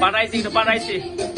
Panai sih.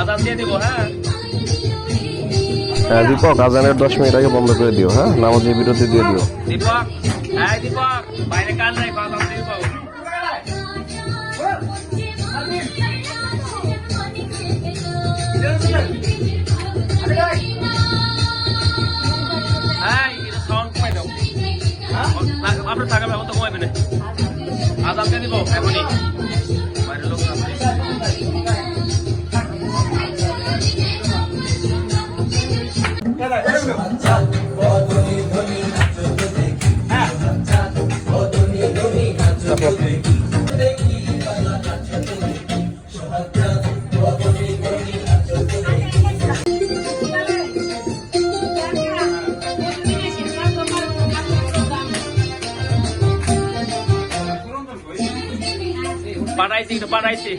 হ্যাঁ? হ্যাঁ দীপক আজানের দশ মিনিট আগে বন্ধ করে দিও হ্যাঁ? নামাজের বিরতি দিয়ে দিও। দীপক হ্যাঁ দীপক বাইরে নাই আপনার পাঠাইছি পাঠাইছি।